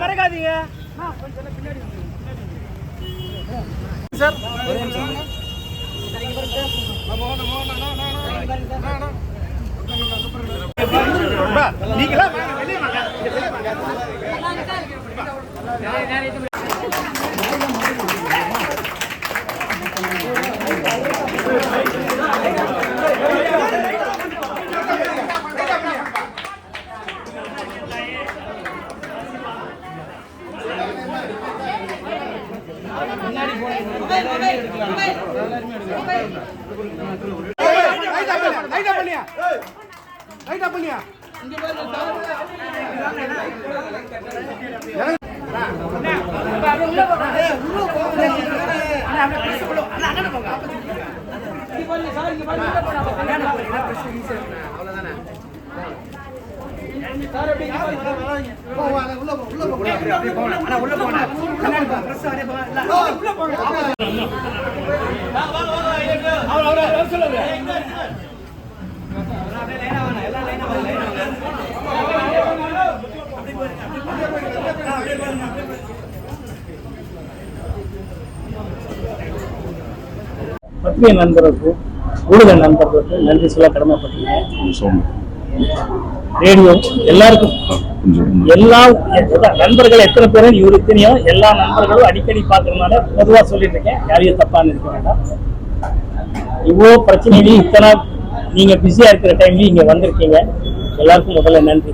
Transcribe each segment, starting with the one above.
மறக்காதீங்க. சார். நீங்களா? வெளியே வாங்க. வெளியே வாங்க. அவ்வளவுதானே பத்திரிகை நண்பர்களுக்கு ஊடக நண்பர்களுக்கு நன்றி சொல்ல கடமைப்பட்டிருக்கேன். ரேடியோ எல்லாருக்கும். எல்லா நண்பர்கள் எத்தனை பேரும் இவருக்கு தெரியும் எல்லா நண்பர்களும் அடிக்கடி பார்க்கறதுனால பொதுவா சொல்லிட்டு இருக்கேன் யாரையும் தப்பா நினைக்க வேண்டாம். இவ்வளோ பிரச்சனையிலையும் இத்தனை நீங்க பிஸியா இருக்கிற டைம்லயும் இங்க வந்திருக்கீங்க. எல்லாருக்கும் முதல்ல நன்றி.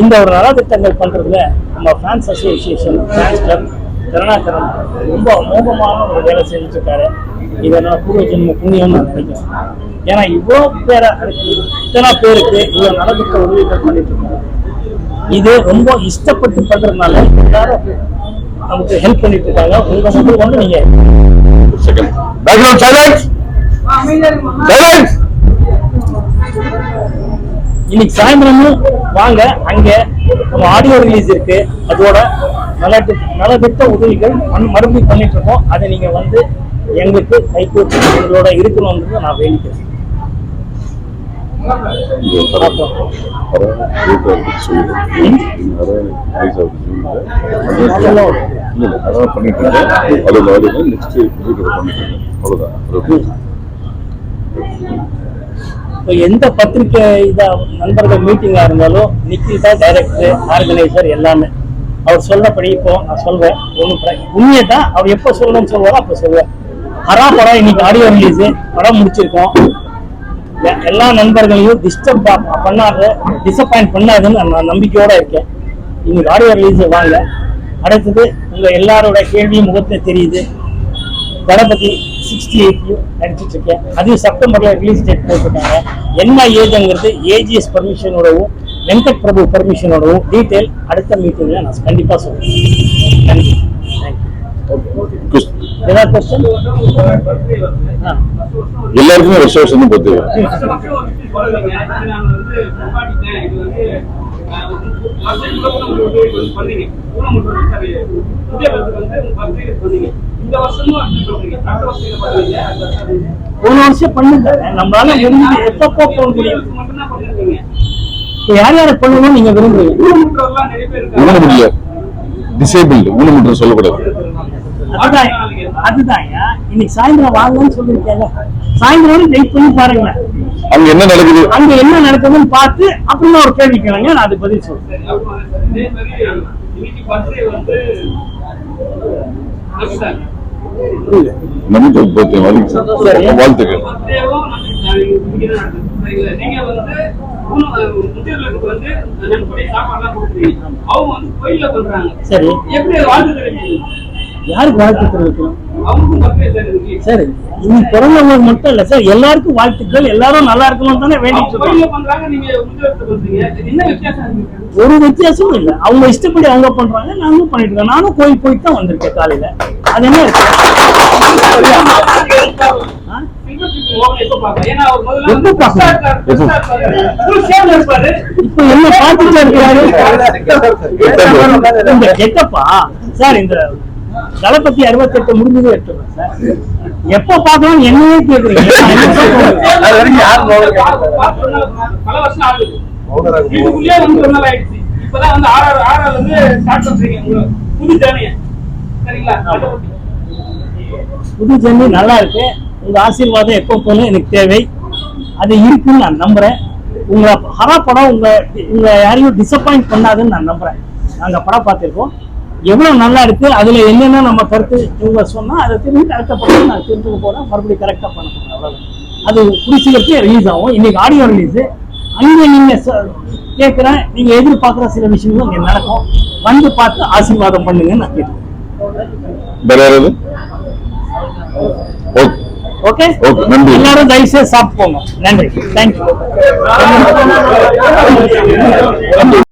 இந்த ஒரு நலத்திட்டங்கள் பண்றதுல நம்ம fans association fans club Karunakaran ரொம்ப மோகமான ஒரு வேலை செஞ்சுட்டு இருக்காரு. இதை நான் பூர்வ ஜென்ம புண்ணியம் நான் நினைக்கிறேன். ஏன்னா இவ்வளோ பேரை இத்தனை பேருக்கு இவ்வளோ நலத்திட்ட உதவிகள் பண்ணிட்டு இருக்கோம் இது ரொம்ப இஷ்டப்பட்டு பண்றதுனால எல்லாரும் நமக்கு ஹெல்ப் பண்ணிட்டு இருக்காங்க. உங்க முதல் கொண்டு நீங்க. இன்னைக்கு சாயந்தரமும் வாங்க அங்க நம்ம ஆடியோ ரிலீஸ் இருக்கு. அதோட நலத்து நலத்திட்ட உதவிகள் மண் மறுபடியும் பண்ணிட்டு இருக்கோம். அதை நீங்க வந்து எங்களுக்கு கைகூட்டி எங்களோட இருக்கணும்ன்றது நான் வேண்டிக்கிறேன். அதான் பண்ணிட்டு இருக்கேன் நெக்ஸ்ட் பண்ணிட்டு இருக்கேன் அவ்வளோதான் எந்த பத்திரிக்கை இதா நண்பர்கள் மீட்டிங்கா இருந்தாலும் நிக்கிதா தான் டைரக்டர் ஆர்கனைசர் எல்லாமே. அவர் சொல்லப்படி இப்போ நான் சொல்றேன் ஒன்றும் உண்மையை தான் அவர் எப்போ சொல்லணும்னு சொல்லுவாரோ அப்போ சொல்லுவேன் ஹரா படம் இன்னைக்கு ஆடியோ ரிலீஸ் படம் முடிச்சிருக்கோம். எல்லா நண்பர்களையும் டிஸ்டர்ப் பண்ணாத டிசப்பாயிண்ட் பண்ணாதுன்னு நான் நம்பிக்கையோட இருக்கேன். இன்னைக்கு ஆடியோ ரிலீஸ் வாங்க. அடுத்தது உங்க எல்லாரோட கேள்வியும் முகத்துல தெரியுது. கணபதி சிக்ஸ்டி எயிட்லையும் நடிச்சிட்டு இருக்கேன் அதுவும் செப்டம்பர்ல ரிலீஸ் டேட் போட்டிருக்காங்க. என்ன ஏஜ்ங்கிறது ஏஜிஎஸ் பர்மிஷனோடவும் வெங்கட் பிரபு பர்மிஷனோடவும் டீட்டெயில் அடுத்த மீட்டிங்ல நான் கண்டிப்பா சொல்றேன். நன்றி. தேங்க்யூ ஏதாவது கொஸ்டின் எல்லாருக்குமே ரிசர்வேஷன் பொறுத்து போன வருஷம் பண்ணுங்க. நம்மளால முடிஞ்சு எப்பப்போ போக முடியும்? யார் யாரை பண்ணணும்னு நீங்க விரும்புறீங்க? ஊனமுடிய டிசேபிள்டு ஊனமுற்ற சொல்லக்கூடாது. அதுதான் இன்னைக்கு சாயந்தரம் வாங்கன்னு சொல்லியிருக்கேன்ல சாயந்தரம் வெயிட் பண்ணி பாருங்க. அங்க என்ன நடக்குது? அங்க என்ன நடக்குதுன்னு பார்த்து அப்புறமா ஒரு கேள்வி கேளுங்க நான் அது பதில் சொல்றேன். வாழ்த்துக்கள். நீங்க வந்து முதியோர்களுக்கு வந்து நன்கொடை கொடுக்குறீங்க அவங்க வந்து கோயில்ல பண்றாங்க சரி எப்படி வாழ்த்து தெரிவிக்கிறீங்க யாருக்கு வாழ்த்து பர்த்டே சார் இன்னைக்கு பிறந்தவங்களுக்கு மட்டும் இல்ல சார் எல்லாருக்கும் வாழ்த்துக்கள் எல்லாரும் நல்லா இருக்கணும் தானே வேண்டிட்டு இருக்கோம். ஒரு வித்தியாசமும் இல்ல. அவங்க இஷ்டப்படி அவங்க பண்றாங்க நானும் பண்ணிட்டு இருக்கேன். நானும் கோயில் போயிட்டு தான் வந்திருக்கேன் காலையில. அது என்ன. இப்ப என்ன பார்த்துட்டு இருக்கிறாரு இந்த கெட்டப்பா? சார் இந்த தளபதி அறுபத்தெட்டு முடிஞ்சது எடுத்துருவேன் சார். எப்ப பார்க்கலாம் என்னையே புது ஜெர்னி நல்லா இருக்கு. உங்க ஆசீர்வாதம் எப்போ போகணும் எனக்கு தேவை. அது இருக்குன்னு நான் நம்புறேன். உங்க ஹரா படம் உங்க உங்க யாரையும் டிசப்பாயிண்ட் பண்ணாதுன்னு நான் நம்புறேன். நாங்க படம் பார்த்திருக்கோம். எவ்வளவு நல்லா இருக்கு அதுல என்னென்ன நம்ம கருத்து இவங்க சொன்னா அதை திரும்பி அடுத்த படம் நான் திரும்ப போறேன். மறுபடியும் கரெக்டா பண்ண போறேன். அது குடிசீக்கிரத்தையே ரிலீஸ் ஆகும். இன்னைக்கு ஆடியோ ரிலீஸ் அங்க நீங்க கேட்கிறேன் நீங்க எதிர்பார்க்குற சில விஷயங்களும் இங்க நடக்கும். வந்து பார்த்து ஆசீர்வாதம் பண்ணுங்கன்னு நான் யாராவது? ஓகே ஓகே ஓகே, நன்றி. எல்லாரும் தயவு செய்து சாப்பிட்டு போங்க. நன்றி. தேங்க்யூ